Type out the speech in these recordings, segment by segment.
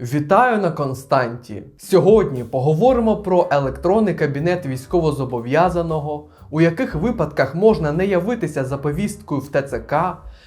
Вітаю на Константі. Сьогодні поговоримо про електронний кабінет військовозобов'язаного, у яких випадках можна не явитися за повісткою в ТЦК,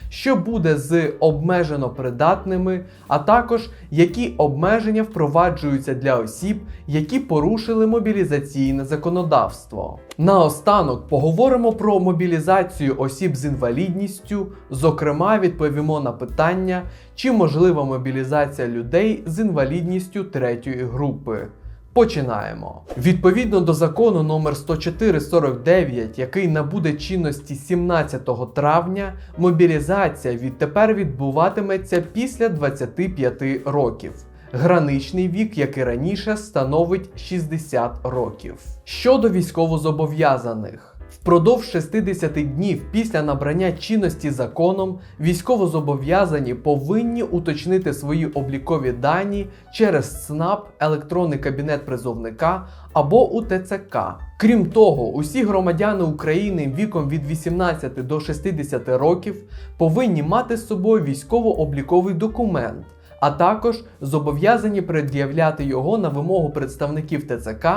що буде з обмежено придатними, а також які обмеження впроваджуються для осіб, які порушили мобілізаційне законодавство. Наостанок поговоримо про мобілізацію осіб з інвалідністю, зокрема, відповімо на питання, чи можлива мобілізація людей з інвалідністю третьої групи. Починаємо. Відповідно до закону номер 10449, який набуде чинності 17 травня, мобілізація відтепер відбуватиметься після 25 років. Граничний вік, як і раніше, становить 60 років. Щодо військовозобов'язаних. Впродовж 60 днів після набрання чинності законом військовозобов'язані повинні уточнити свої облікові дані через СНАП, електронний кабінет призовника або у ТЦК. Крім того, усі громадяни України віком від 18 до 60 років повинні мати з собою військово-обліковий документ а також зобов'язані пред'являти його на вимогу представників ТЦК,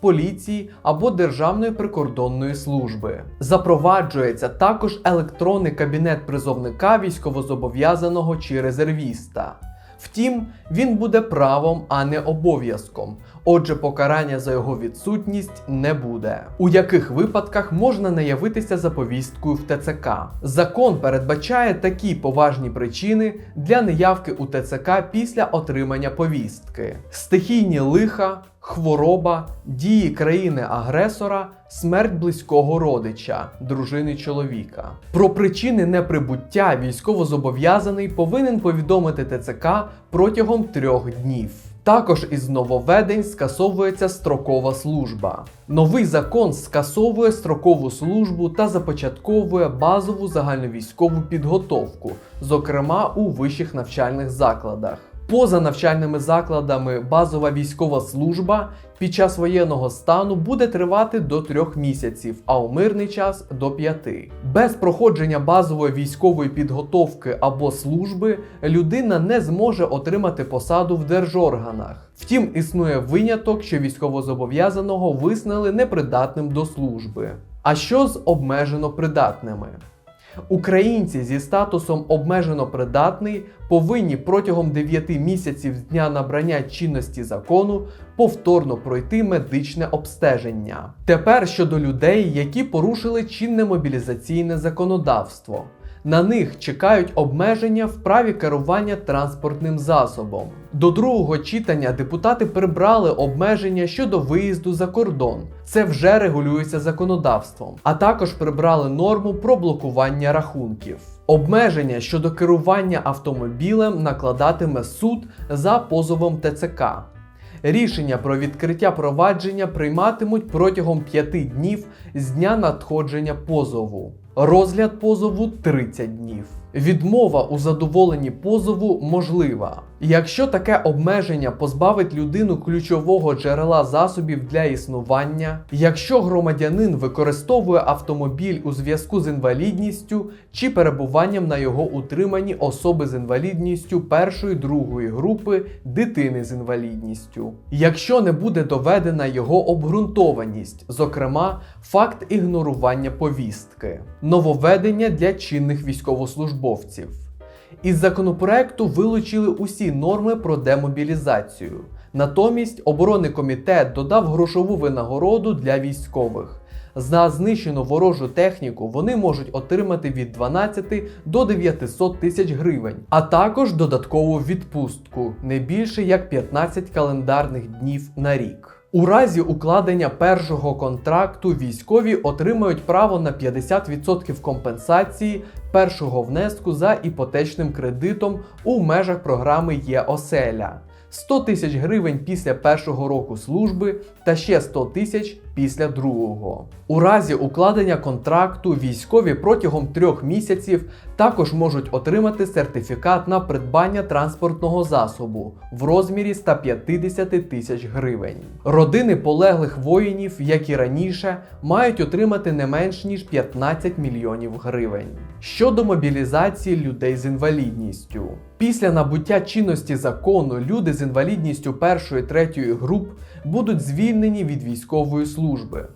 поліції або Державної прикордонної служби. Запроваджується також електронний кабінет призовника військовозобов'язаного чи резервіста. Втім, він буде правом, а не обов'язком. Отже, покарання за його відсутність не буде. У яких випадках можна не явитися за повісткою в ТЦК? Закон передбачає такі поважні причини для неявки у ТЦК після отримання повістки: стихійні лиха, хвороба, дії країни-агресора, смерть близького родича, дружини чоловіка. Про причини неприбуття військовозобов'язаний повинен повідомити ТЦК протягом трьох днів. Також із нововведень скасовується строкова служба. Новий закон скасовує строкову службу та започатковує базову загальновійськову підготовку, зокрема у вищих навчальних закладах. Поза навчальними закладами базова військова служба під час воєнного стану буде тривати до трьох місяців, а у мирний час до п'яти. Без проходження базової військової підготовки або служби людина не зможе отримати посаду в держорганах. Втім, існує виняток, що військовозобов'язаного визнали непридатним до служби. А що з обмежено придатними? Українці зі статусом обмежено придатний повинні протягом 9 місяців з дня набрання чинності закону повторно пройти медичне обстеження. Тепер щодо людей, які порушили чинне мобілізаційне законодавство. На них чекають обмеження в праві керування транспортним засобом. До другого читання депутати прибрали обмеження щодо виїзду за кордон. Це вже регулюється законодавством, а також прибрали норму про блокування рахунків. Обмеження щодо керування автомобілем накладатиме суд за позовом ТЦК. Рішення про відкриття провадження прийматимуть протягом 5 днів з дня надходження позову. Розгляд позову 30 днів. Відмова у задоволенні позову можлива. Якщо таке обмеження позбавить людину ключового джерела засобів для існування, якщо громадянин використовує автомобіль у зв'язку з інвалідністю чи перебуванням на його утриманні особи з інвалідністю першої другої групи дитини з інвалідністю, якщо не буде доведена його обґрунтованість, зокрема факт ігнорування повістки, нововведення для чинних військовослужбовців. Із законопроекту вилучили усі норми про демобілізацію. Натомість оборонний комітет додав грошову винагороду для військових. За знищену ворожу техніку вони можуть отримати від 12 до 900 тисяч гривень, а також додаткову відпустку не більше як 15 календарних днів на рік. У разі укладення першого контракту військові отримають право на 50% компенсації першого внеску за іпотечним кредитом у межах програми ЄОСЕЛЯ. 100 тисяч гривень після першого року служби та ще 100 тисяч після другого. У разі укладення контракту військові протягом трьох місяців також можуть отримати сертифікат на придбання транспортного засобу в розмірі 150 тисяч гривень. Родини полеглих воїнів, як і раніше, мають отримати не менш ніж 15 мільйонів гривень. Щодо мобілізації людей з інвалідністю. Після набуття чинності закону люди з інвалідністю першої третьої груп будуть звільнені від військової служби.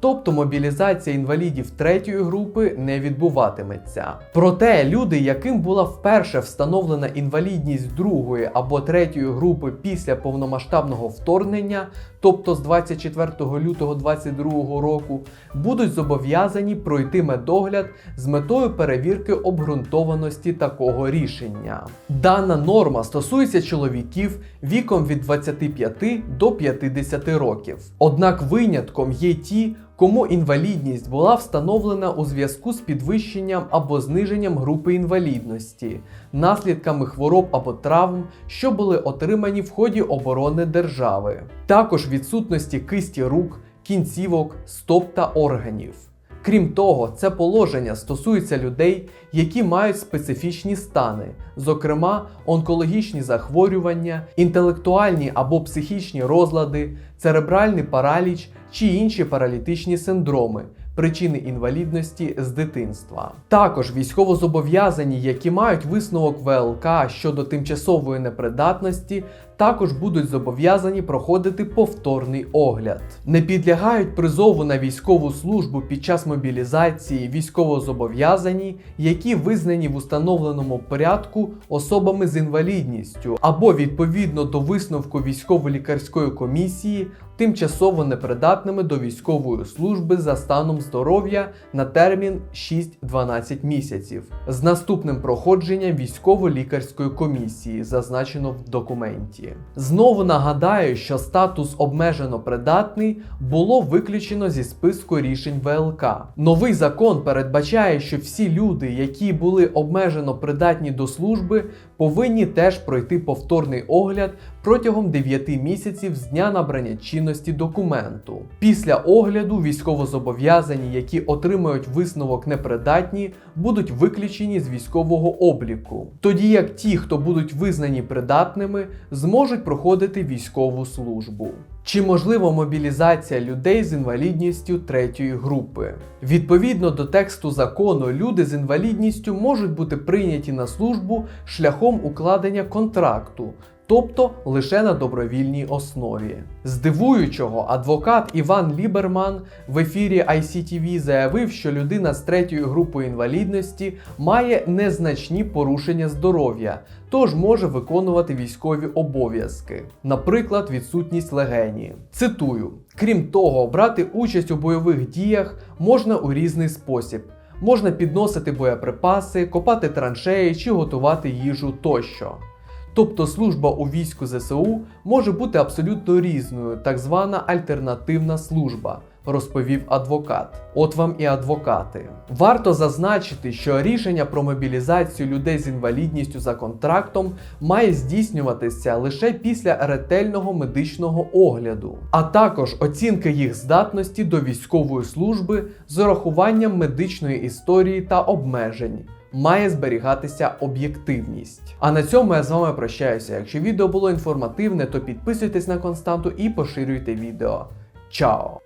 Тобто мобілізація інвалідів третьої групи не відбуватиметься. Проте люди, яким була вперше встановлена інвалідність другої або третьої групи після повномасштабного вторгнення, тобто з 24 лютого 2022 року, будуть зобов'язані пройти медогляд з метою перевірки обґрунтованості такого рішення. Дана норма стосується чоловіків віком від 25 до 50 років. Однак винятком є ті, кому інвалідність була встановлена у зв'язку з підвищенням або зниженням групи інвалідності, наслідками хвороб або травм, що були отримані в ході оборони держави, також відсутності кисті рук, кінцівок, стоп та органів. Крім того, це положення стосується людей, які мають специфічні стани, зокрема онкологічні захворювання, інтелектуальні або психічні розлади, церебральний параліч чи інші паралітичні синдроми, причини інвалідності з дитинства. Також військовозобов'язані, які мають висновок ВЛК щодо тимчасової непридатності, також будуть зобов'язані проходити повторний огляд. Не підлягають призову на військову службу під час мобілізації військовозобов'язані, які визнані в установленому порядку особами з інвалідністю, або відповідно до висновку військово-лікарської комісії тимчасово непридатними до військової служби за станом здоров'я на термін 6-12 місяців з наступним проходженням військово-лікарської комісії, зазначено в документі. Знову нагадаю, що статус обмежено придатний було виключено зі списку рішень ВЛК. Новий закон передбачає, що всі люди, які були обмежено придатні до служби, повинні теж пройти повторний огляд протягом 9 місяців з дня набрання чинності документу. Після огляду військовозобов'язані, які отримають висновок непридатні, будуть виключені з військового обліку, тоді як ті, хто будуть визнані придатними, зможуть проходити військову службу. Чи можлива мобілізація людей з інвалідністю третьої групи? Відповідно до тексту закону, люди з інвалідністю можуть бути прийняті на службу шляхом укладення контракту. Тобто лише на добровільній основі. З дивуючого, адвокат Іван Ліберман в ефірі ICTV заявив, що людина з третьою групою інвалідності має незначні порушення здоров'я, тож може виконувати військові обов'язки, наприклад, відсутність легені. Цитую: крім того, брати участь у бойових діях можна у різний спосіб. Можна підносити боєприпаси, копати траншеї чи готувати їжу тощо. Тобто служба у війську ЗСУ може бути абсолютно різною, так звана альтернативна служба, розповів адвокат. От вам і адвокати. Варто зазначити, що рішення про мобілізацію людей з інвалідністю за контрактом має здійснюватися лише після ретельного медичного огляду, а також оцінки їх здатності до військової служби з урахуванням медичної історії та обмежень має зберігатися об'єктивність. А на цьому я з вами прощаюся. Якщо відео було інформативне, то підписуйтесь на константу і поширюйте відео. Чао!